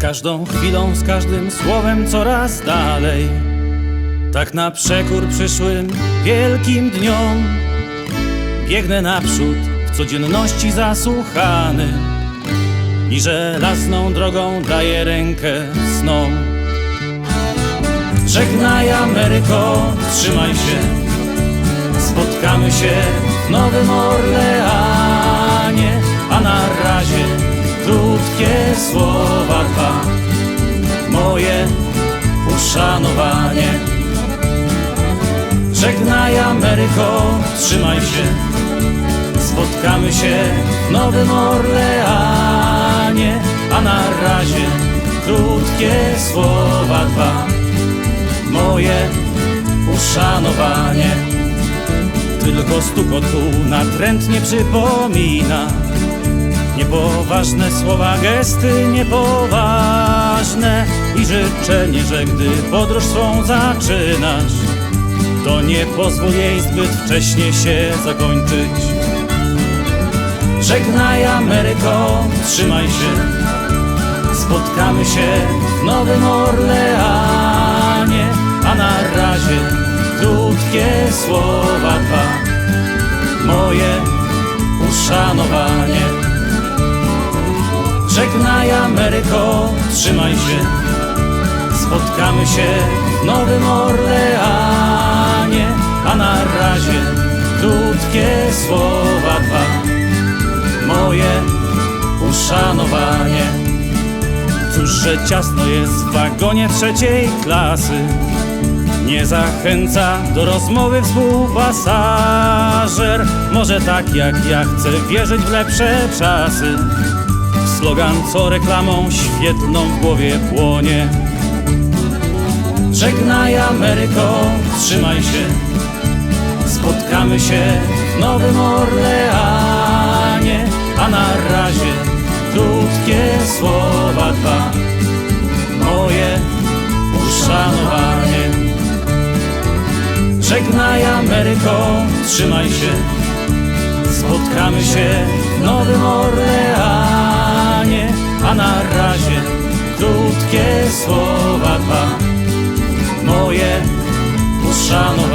każdą chwilą, z każdym słowem coraz dalej. Tak na przekór przyszłym wielkim dniom. Biegnę naprzód w codzienności zasłuchany I żelazną drogą daję rękę snom. Żegnaj Ameryko, trzymaj się. Spotkamy się w Nowym Orleanie. A na razie krótkie słowa dwa. Moje uszanowanie. Żegnaj Ameryko, trzymaj się. Spotkamy się w Nowym Orleanie. A na razie krótkie słowa dwa. Moje uszanowanie. Tylko stukotu natrętnie przypomina Niepoważne słowa, gesty niepoważne. I życzenie, że gdy podróż swą zaczynasz To nie pozwól jej zbyt wcześnie się zakończyć. Żegnaj Ameryko, trzymaj się. Spotkamy się w Nowym Orleanie A na razie krótkie słowa dwa. Moje uszanowanie Żegnaj Ameryko, trzymaj się. Spotkamy się w Nowym Orleanie A na razie krótkie słowa dwa. Moje uszanowanie. Cóż, że ciasno jest w wagonie trzeciej klasy. Nie zachęca do rozmowy współpasażer. Może tak jak ja chcę wierzyć w lepsze czasy Slogan, co reklamą świetlną w głowie płonie. Żegnaj Ameryko, trzymaj się. Spotkamy się w Nowym Orleanie A na razie krótkie słowa dwa. Moje uszanowanie. Żegnaj Ameryko, trzymaj się. Spotkamy się w Nowym Orleanie A na razie krótkie słowa dwa. Moje uszanowanie